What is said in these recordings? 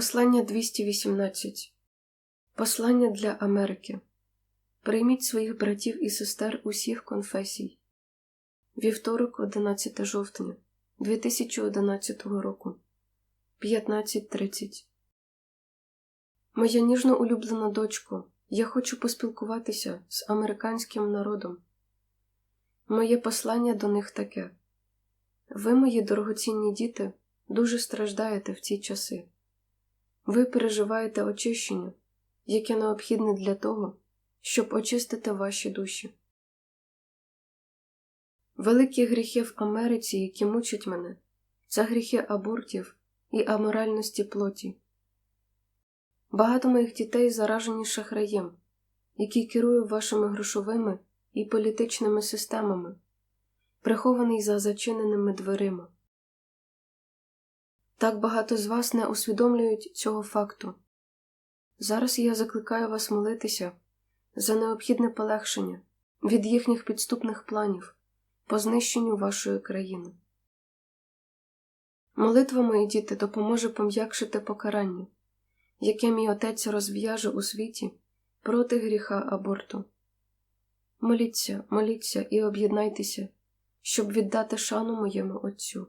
Послання 218 Послання для Америки. Прийміть своїх братів і сестер усіх конфесій. Вівторок, 11 жовтня 2011 року. 15.30 Моя ніжно улюблена дочко. Я хочу поспілкуватися з американським народом. Моє послання до них таке. Ви, мої дорогоцінні діти, дуже страждаєте в ці часи. Ви переживаєте очищення, яке необхідне для того, щоб очистити ваші душі. Великі гріхи в Америці, які мучать мене, це гріхи абортів і аморальності плоті. Багато моїх дітей заражені шахраєм, який керує вашими грошовими і політичними системами, прихований за зачиненими дверима. Так багато з вас не усвідомлюють цього факту. Зараз я закликаю вас молитися за необхідне полегшення від їхніх підступних планів по знищенню вашої країни. Молитва, мої діти, допоможе пом'якшити покарання, яке мій отець розв'яже у світі проти гріха аборту. Моліться, моліться і об'єднайтеся, щоб віддати шану моєму Отцю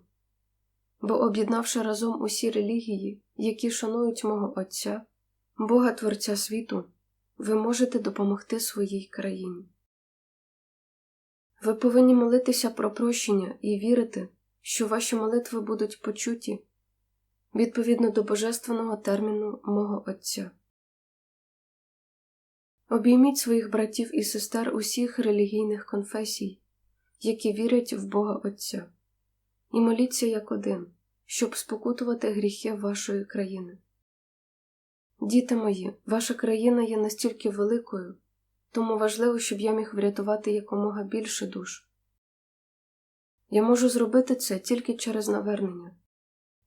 бо, об'єднавши разом усі релігії, які шанують мого Отця, Бога Творця світу, ви можете допомогти своїй країні. Ви повинні молитися про прощення і вірити, що ваші молитви будуть почуті відповідно до божественного терміну мого Отця. Обійміть своїх братів і сестер усіх релігійних конфесій, які вірять в Бога Отця і моліться як один, щоб спокутувати гріхи вашої країни. Діти мої, ваша країна є настільки великою, тому важливо, щоб я міг врятувати якомога більше душ. Я можу зробити це тільки через навернення,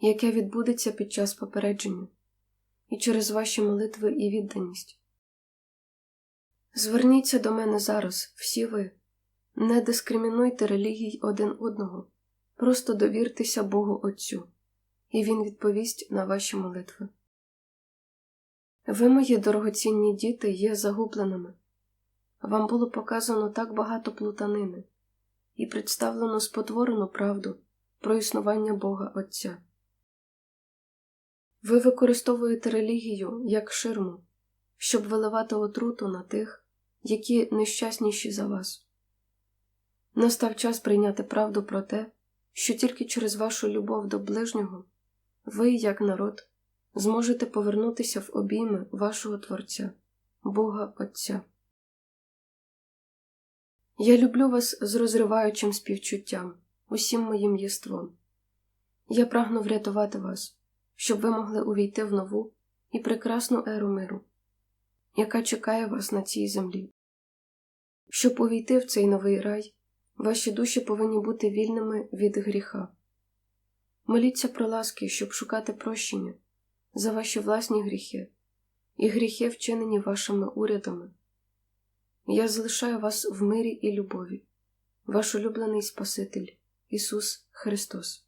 яке відбудеться під час попередження, і через ваші молитви і відданість. Зверніться до мене зараз, всі ви, не дискримінуйте релігій один одного. Просто довіртеся Богу Отцю, і Він відповість на ваші молитви. Ви, мої дорогоцінні діти, є загубленими. Вам було показано так багато плутанини і представлено спотворену правду про існування Бога Отця. Ви використовуєте релігію як ширму, щоб виливати отруту на тих, які нещасніші за вас. Настав час прийняти правду про те, що тільки через вашу любов до ближнього ви, як народ, зможете повернутися в обійми вашого Творця, Бога Отця. Я люблю вас з розриваючим співчуттям, усім моїм єством. Я прагну врятувати вас, щоб ви могли увійти в нову і прекрасну еру миру, яка чекає вас на цій землі. Щоб увійти в цей новий рай, Ваші душі повинні бути вільними від гріха. Моліться про ласки, щоб шукати прощення за ваші власні гріхи і гріхи, вчинені вашими урядами. Я залишаю вас в мирі і любові, ваш улюблений Спаситель Ісус Христос.